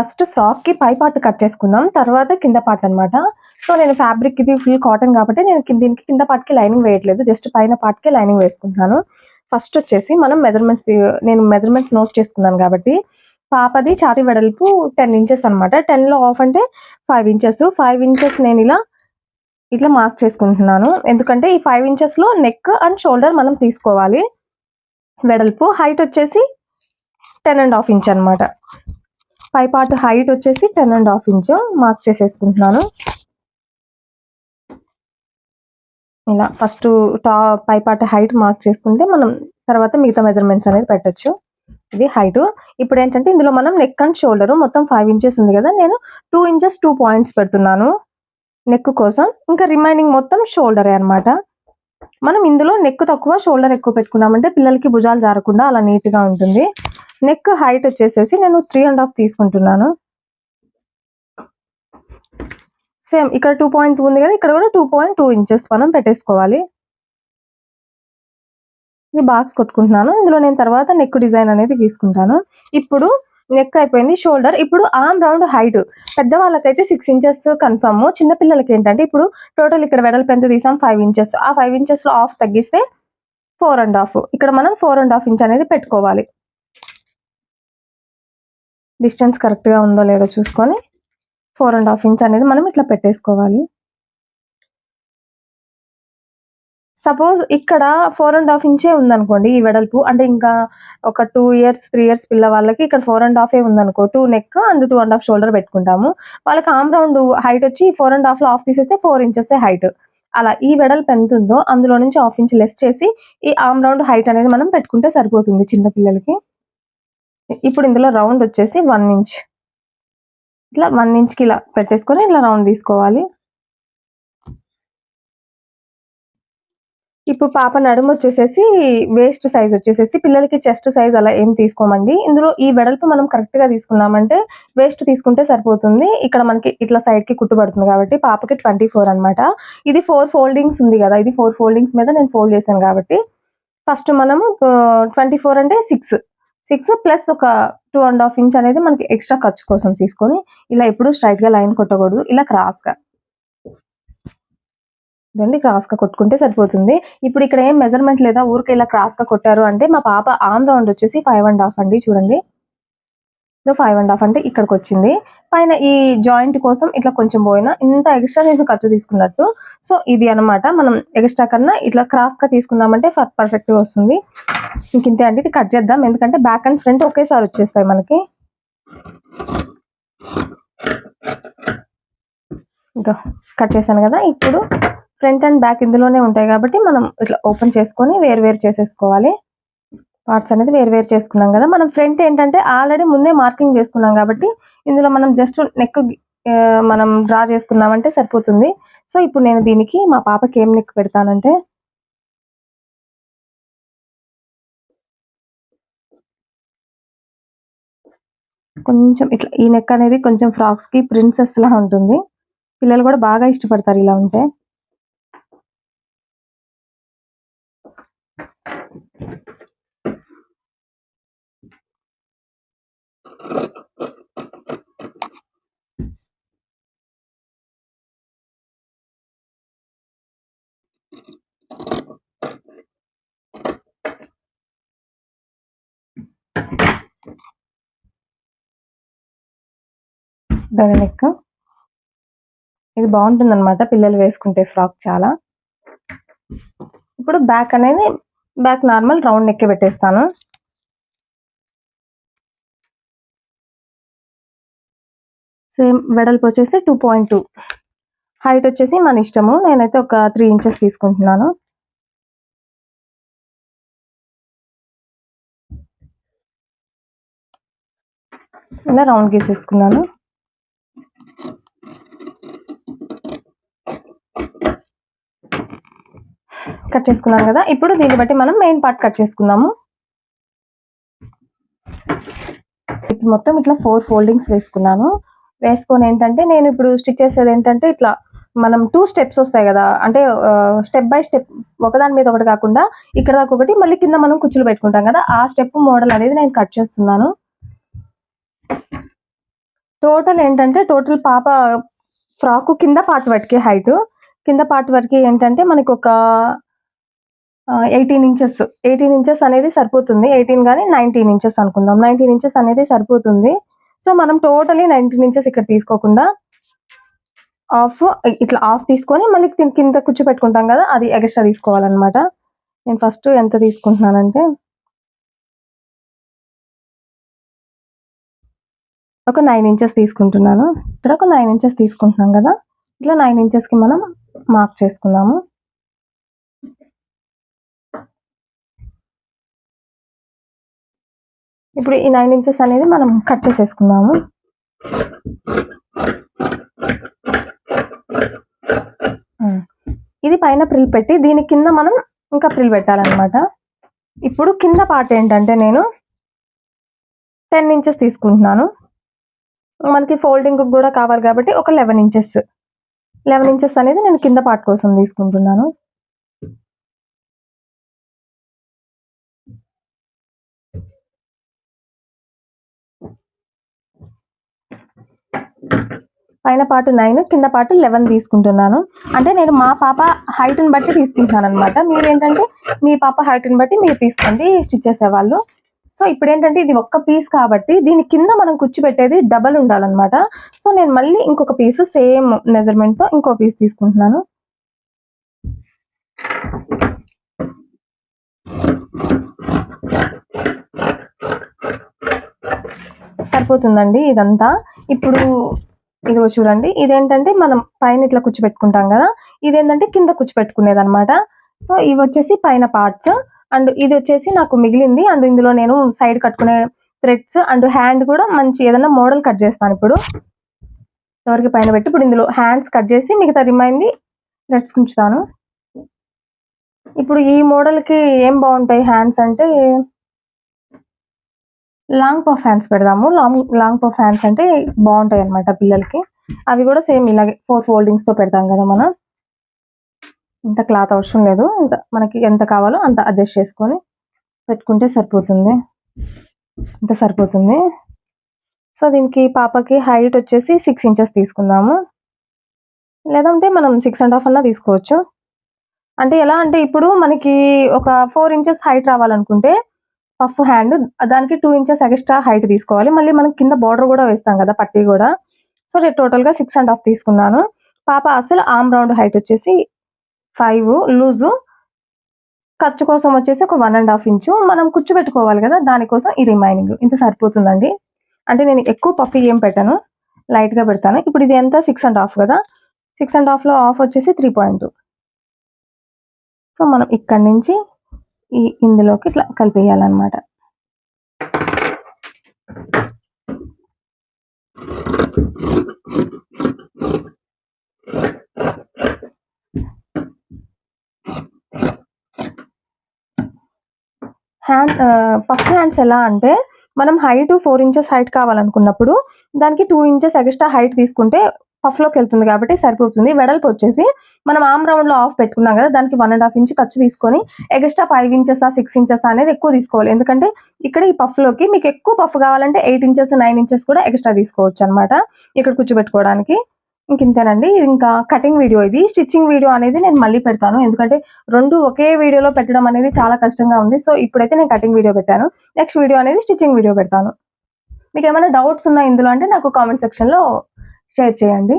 First ఫ్రాక్కి పై part cut చేసుకుందాం. తర్వాత కింద పార్ట్ అనమాట సో నేను ఫ్యాబ్రిక్ ఇది ఫుల్ కాటన్ కాబట్టి నేను కింద- దీనికి కింద పార్ట్కి కి లైనింగ్ వేయట్లేదు. జస్ట్ పైన పార్ట్కి కి లైనింగ్ వేసుకుంటున్నాను. ఫస్ట్ వచ్చేసి మనం మెజర్మెంట్స్ నేను మెజర్మెంట్స్ నోట్ చేసుకున్నాను కాబట్టి పాపది ఛాతి వెడల్పు టెన్ ఇంచెస్ అనమాట టెన్లో ఆఫ్ అంటే ఫైవ్ ఇంచెస్ ఫైవ్ ఇంచెస్ నేను ఇలా ఇట్లా మార్క్ చేసుకుంటున్నాను. ఎందుకంటే ఈ ఫైవ్ ఇంచెస్లో నెక్ అండ్ షోల్డర్ మనం తీసుకోవాలి. వెడల్పు. హైట్ వచ్చేసి టెన్ అండ్ హాఫ్ ఇంచ్ అన్నమాట. పై పార్ట్ హైట్ వచ్చేసి ten and half inch mark చేసేసుకుంటున్నాను. ఇలా ఫస్ట్ టా పై పార్ట్ హైట్ మార్క్ చేసుకుంటే మనం తర్వాత మిగతా మెజర్మెంట్స్ అనేది పెట్టొచ్చు. ఇది హైట్. ఇప్పుడు ఏంటంటే ఇందులో మనం నెక్ అండ్ షోల్డర్ మొత్తం ఫైవ్ ఇంచెస్ ఉంది కదా నేను టూ ఇంచెస్ టూ పాయింట్స్ పెడుతున్నాను నెక్ కోసం. ఇంకా రిమైనింగ్ మొత్తం షోల్డరే అన్నమాట. మనం ఇందులో నెక్ తక్కువ షోల్డర్ ఎక్కువ పెట్టుకున్నామంటే పిల్లలకి భుజాలు జారకుండా అలా నీట్గా ఉంటుంది. నెక్ హైట్ వచ్చేసేసి నేను త్రీ అండ్ హాఫ్ తీసుకుంటున్నాను. సేమ్ ఇక్కడ టూ పాయింట్ టూ ఉంది కదా ఇక్కడ కూడా టూ పాయింట్ టూ ఇంచెస్ మనం పెట్టేసుకోవాలి. ఇది బాక్స్ కొట్టుకుంటున్నాను. ఇందులో నేను తర్వాత నెక్ డిజైన్ అనేది తీసుకుంటాను. ఇప్పుడు నెక్ అయిపోయింది షోల్డర్ ఇప్పుడు ఆర్మ్ రౌండ్ హైట్ పెద్దవాళ్ళకైతే సిక్స్ ఇంచెస్ కన్ఫర్మ్ చిన్న పిల్లలకి ఏంటంటే ఇప్పుడు టోటల్ ఇక్కడ వెడల్పు ఎంత తీసాం? ఫైవ్ ఇంచెస్ ఆ ఫైవ్ ఇంచెస్లో ఆఫ్ తగ్గిస్తే ఫోర్ అండ్ హాఫ్ ఇక్కడ మనం ఫోర్ అండ్ హాఫ్ ఇంచ్ అనేది పెట్టుకోవాలి. డిస్టెన్స్ కరెక్ట్గా ఉందో లేదో చూసుకొని ఫోర్ అండ్ హాఫ్ ఇంచ్ అనేది మనం ఇట్లా పెట్టేసుకోవాలి. సపోజ్ ఇక్కడ ఫోర్ అండ్ హాఫ్ ఇంచే ఉందనుకోండి ఈ వెడల్పు అంటే ఇంకా ఒక టూ ఇయర్స్ త్రీ ఇయర్స్ పిల్ల వాళ్ళకి ఇక్కడ ఫోర్ అండ్ హాఫ్ ఏ ఉందనుకో two neck and two and half shoulder పెట్టుకుంటాము. వాళ్ళకి ఆమ్ రౌండ్ హైట్ వచ్చి ఫోర్ అండ్ హాఫ్లో ఆఫ్ తీసేస్తే ఫోర్ ఇంచెస్ హైట్. అలా ఈ వెడల్పు ఎంత ఉందో అందులో నుంచి హాఫ్ ఇంచ్ లెస్ చేసి ఈ ఆమ్ రౌండ్ హైట్ అనేది మనం పెట్టుకుంటే సరిపోతుంది చిన్న పిల్లలకి. ఇప్పుడు ఇందులో రౌండ్ వచ్చేసి వన్ ఇంచ్. ఇట్లా వన్ ఇంచ్కి ఇలా పెట్టేసుకొని ఇట్లా రౌండ్ తీసుకోవాలి. ఇప్పుడు పాప నడుము వచ్చేసేసి వేస్ట్ సైజ్ వచ్చేసేసి పిల్లలకి చెస్ట్ సైజ్ అలా ఏం తీసుకోమండి. ఇందులో ఈ వెడల్పు మనం కరెక్ట్గా తీసుకున్నామంటే వేస్ట్ తీసుకుంటే సరిపోతుంది. ఇక్కడ మనకి ఇట్లా సైడ్కి కుట్టుబడుతుంది కాబట్టి పాపకి ట్వంటీ ఫోర్ అనమాట ఇది ఫోర్ ఫోల్డింగ్స్ ఉంది కదా ఇది ఫోర్ ఫోల్డింగ్స్ మీద నేను ఫోల్డ్ చేశాను కాబట్టి ఫస్ట్ మనము ట్వంటీ ఫోర్ అంటే సిక్స్ సిక్స్ ప్లస్ ఒక టూ అండ్ హాఫ్ ఇంచ్ అనేది మనకి ఎక్స్ట్రా ఖర్చు కోసం తీసుకొని ఇలా ఎప్పుడు స్ట్రైట్గా లైన్ కొట్టకూడదు. ఇలా క్రాస్గా. ఇదండి క్రాస్గా కొట్టుకుంటే సరిపోతుంది. ఇప్పుడు ఇక్కడ ఏం మెజర్మెంట్ లేదా ఊరికి ఇలా క్రాస్గా కొట్టారు అంటే మా పాప ఆమ్ రౌండ్ వచ్చేసి ఫైవ్ అండ్ హాఫ్ అండి చూడండి. ఫైవ్ అండ్ హాఫ్ అంటే ఇక్కడికి వచ్చింది పైన ఈ జాయింట్ కోసం ఇట్లా కొంచెం పోయినా ఇంత ఎక్స్ట్రా నేను ఖర్చు తీసుకున్నట్టు. సో ఇది అన్నమాట. మనం ఎక్స్ట్రా కన్నా ఇట్లా క్రాస్గా తీసుకున్నామంటే పర్ఫెక్ట్గా వస్తుంది. ఇంక ఇంతే అండి. ఇది కట్ చేద్దాం. ఎందుకంటే బ్యాక్ అండ్ ఫ్రంట్ ఒకేసారి వచ్చేస్తాయి మనకి. ఇంకా కట్ చేశాను కదా. ఇప్పుడు ఫ్రంట్ అండ్ బ్యాక్ ఇందులోనే ఉంటాయి కాబట్టి మనం ఇట్లా ఓపెన్ చేసుకొని వేరు వేరు చేసేసుకోవాలి. పార్ట్స్ అనేది వేరు వేరు చేసుకున్నాం కదా. మనం ఫ్రంట్ ఏంటంటే ఆల్రెడీ ముందే మార్కింగ్ చేసుకున్నాం కాబట్టి ఇందులో మనం జస్ట్ నెక్ మనం డ్రా చేసుకున్నామంటే సరిపోతుంది. సో ఇప్పుడు నేను దీనికి మా పాపకి ఏం నెక్ పెడతానంటే కొంచెం ఇట్లా ఈ నెక్ అనేది కొంచెం ఫ్రాక్స్కి ప్రిన్సెస్ లా ఉంటుంది. పిల్లలు కూడా బాగా ఇష్టపడతారు ఇలా ఉంటే. దాని లెక్క. ఇది బాగుంటుంది అనమాట పిల్లలు వేసుకుంటే ఫ్రాక్ చాలా. ఇప్పుడు బ్యాక్ అనేది బ్యాక్ నార్మల్ రౌండ్ నెక్కి పెట్టేస్తాను. సేమ్ వెడల్పు వచ్చేసి టూ పాయింట్ టూ. హైట్ వచ్చేసి మన ఇష్టము. నేనైతే ఒక త్రీ ఇంచెస్ తీసుకుంటున్నాను. ఇలా రౌండ్ గీసేసుకున్నాను. కట్ చేసుకున్నాం కదా ఇప్పుడు దీన్ని బట్టి మనం మెయిన్ పార్ట్ కట్ చేసుకుందాము. ఇప్పుడు మొత్తం ఇట్లా ఫోర్ ఫోల్డింగ్స్ వేసుకున్నాను. వేసుకొని ఏంటంటే నేను ఇప్పుడు స్టిచ్ చేసేది ఏంటంటే ఇట్లా మనం టూ స్టెప్స్ వస్తాయి కదా అంటే స్టెప్ బై స్టెప్ ఒకదాని మీద ఒకటి కాకుండా ఇక్కడ దాకా ఒకటి మళ్ళీ కింద మనం కుచ్చులు పెట్టుకుంటాం కదా ఆ స్టెప్ మోడల్ అనేది నేను కట్ చేస్తున్నాను. టోటల్ ఏంటంటే టోటల్ పాప ఫ్రాక్ కింద పార్ట్ వరకే హైట్ కింద పార్ట్ వరకు ఏంటంటే మనకి ఒక ఎయిటీన్ ఇంచెస్ ఎయిటీన్ ఇంచెస్ అనేది సరిపోతుంది. ఎయిటీన్ కానీ నైన్టీన్ ఇంచెస్ అనుకుందాం. నైన్టీన్ ఇంచెస్ అనేది సరిపోతుంది. సో మనం టోటలీ నైన్టీన్ ఇంచెస్ ఇక్కడ తీసుకోకుండా ఆఫ్ ఇట్లా ఆఫ్ తీసుకొని మళ్ళీ దీని కింద కూర్చోపెట్టుకుంటాం కదా అది ఎక్స్ట్రా తీసుకోవాలన్నమాట. నేను ఫస్ట్ ఎంత తీసుకుంటున్నానంటే ఒక నైన్ ఇంచెస్ తీసుకుంటున్నాను. ఇక్కడ ఒక నైన్ ఇంచెస్ తీసుకుంటున్నాం కదా. ఇట్లా నైన్ ఇంచెస్కి మనం మార్క్ చేసుకున్నాము. ఇప్పుడు ఈ నైన్ ఇంచెస్ అనేది మనం కట్ చేసేసుకున్నాము ఇది పైన ప్రిల్ పెట్టి దీని కింద మనం ఇంకా ప్రిల్ పెట్టాలన్నమాట. ఇప్పుడు కింద పార్ట్ ఏంటంటే నేను టెన్ ఇంచెస్ తీసుకుంటున్నాను. మనకి ఫోల్డింగ్ కూడా కావాలి కాబట్టి ఒక లెవెన్ ఇంచెస్ లెవెన్ ఇంచెస్ అనేది నేను కింద పార్ట్ కోసం తీసుకుంటున్నాను. పైన పార్ట్ నైన్ కింద పార్ట్ లెవెన్ తీసుకుంటున్నాను. అంటే నేను మా పాప height ని బట్టి తీసుకుంటున్నాను అనమాట మీరు ఏంటంటే మీ పాప హైట్ని ని బట్టి మీరు తీసుకోండి స్టిచ్ చేసేవాళ్ళు. సో ఇప్పుడు ఏంటంటే ఇది ఒక్క పీస్ కాబట్టి దీని కింద మనం కూర్చోబెట్టేది డబల్ ఉండాలన్నమాట. సో నేను మళ్ళీ ఇంకొక పీస్ సేమ్ మెజర్మెంట్తో ఇంకో పీస్ తీసుకుంటున్నాను. సరిపోతుందండి ఇదంతా. ఇప్పుడు ఇదిగో చూడండి ఇదేంటంటే మనం పైన ఇట్లా కూర్చోబెట్టుకుంటాం కదా ఇదేంటంటే కింద కూర్చోబెట్టుకునేది అనమాట సో ఇవి వచ్చేసి పైన పార్ట్స్. అండ్ ఇది వచ్చేసి నాకు మిగిలింది. అండ్ ఇందులో నేను సైడ్ కట్టుకునే థ్రెడ్స్ అండ్ హ్యాండ్ కూడా మంచి ఏదైనా మోడల్ కట్ చేస్తాను ఇప్పుడు. ఎవరికి పైన పెట్టి. ఇప్పుడు ఇందులో హ్యాండ్స్ కట్ చేసి మిగతా రిమైంది థ్రెడ్స్ ఉంచుతాను. ఇప్పుడు ఈ మోడల్కి ఏం బాగుంటాయి హ్యాండ్స్ అంటే లాంగ్ పఫ్ హ్యాండ్స్ పెడదాము. లాంగ్ లాంగ్ పఫ్ హ్యాండ్స్ అంటే బాగుంటాయి అన్నమాట పిల్లలకి. అవి కూడా సేమ్ ఇలాగే ఫోర్ ఫోల్డింగ్స్తో పెడతాం కదా మనం. ఇంత క్లాత్ అవసరం లేదు. ఇంత మనకి ఎంత కావాలో అంత అడ్జస్ట్ చేసుకొని పెట్టుకుంటే సరిపోతుంది. ఇంత సరిపోతుంది. సో దీనికి పాపకి హైట్ వచ్చేసి సిక్స్ ఇంచెస్ తీసుకుందాము. లేదంటే మనం సిక్స్ అండ్ హాఫ్ అన్నా తీసుకోవచ్చు. అంటే ఎలా అంటే ఇప్పుడు మనకి ఒక ఫోర్ ఇంచెస్ హైట్ రావాలనుకుంటే పఫ్ హ్యాండ్ దానికి టూ ఇంచెస్ ఎక్స్ట్రా హైట్ తీసుకోవాలి. మళ్ళీ మనం కింద బార్డర్ కూడా వేస్తాం కదా పట్టీ కూడా. సో నేను టోటల్గా సిక్స్ అండ్ హాఫ్ తీసుకున్నాను. పాప అసలు ఆమ్ రౌండ్ హైట్ వచ్చేసి ఫైవ్ లూజు ఖర్చు కోసం వచ్చేసి ఒక వన్ అండ్ హాఫ్ ఇంచు మనం కూర్చోబెట్టుకోవాలి కదా దానికోసం ఈ రిమైనింగ్ ఇంత సరిపోతుందండి. అంటే నేను ఎక్కువ పఫ్ ఏం పెట్టాను లైట్గా పెడతాను. ఇప్పుడు ఇది ఎంత? సిక్స్ అండ్ హాఫ్ కదా. సిక్స్ అండ్ హాఫ్లో ఆఫ్ వచ్చేసి త్రీ పాయింట్ సో మనం ఇక్కడ నుంచి ఈ ఇందులోకి ఇట్లా కలిపేయాలన్నమాట. హ్యాండ్ పఫ్ హ్యాండ్స్ ఎలా అంటే మనం హైట్ ఫోర్ ఇంచెస్ హైట్ కావాలనుకున్నప్పుడు దానికి టూ ఇంచెస్ ఎక్స్ట్రా హైట్ తీసుకుంటే పఫ్లోకి వెళ్తుంది కాబట్టి సరిపోతుంది. వెడల్పు వచ్చేసి మనం ఆమ్ రౌండ్లో ఆఫ్ పెట్టుకున్నాం కదా దానికి వన్ అండ్ హాఫ్ ఇంచ్ ఖర్చు తీసుకొని extra five inches six inches అనేది ఎక్కువ తీసుకోవాలి. ఎందుకంటే ఇక్కడ ఈ పఫ్లోకి మీకు ఎక్కువ పఫ్ కావాలంటే ఎయిట్ ఇంచెస్ నైన్ ఇంచెస్ కూడా ఎక్స్ట్రా తీసుకోవచ్చు అనమాట ఇక్కడ కూర్చోబెట్టుకోవడానికి. ఇంక ఇంతేనండి. ఇంకా కటింగ్ వీడియో ఇది. స్టిచ్చింగ్ వీడియో అనేది నేను మళ్ళీ పెడతాను. ఎందుకంటే రెండు ఒకే వీడియోలో పెట్టడం అనేది చాలా కష్టంగా ఉంది. సో ఇప్పుడైతే నేను కటింగ్ వీడియో పెట్టాను. నెక్స్ట్ వీడియో అనేది స్టిచ్చింగ్ వీడియో పెడతాను. మీకు ఏమైనా డౌట్స్ ఉన్నాయి ఇందులో అంటే నాకు కామెంట్ సెక్షన్లో షేర్ చేయండి.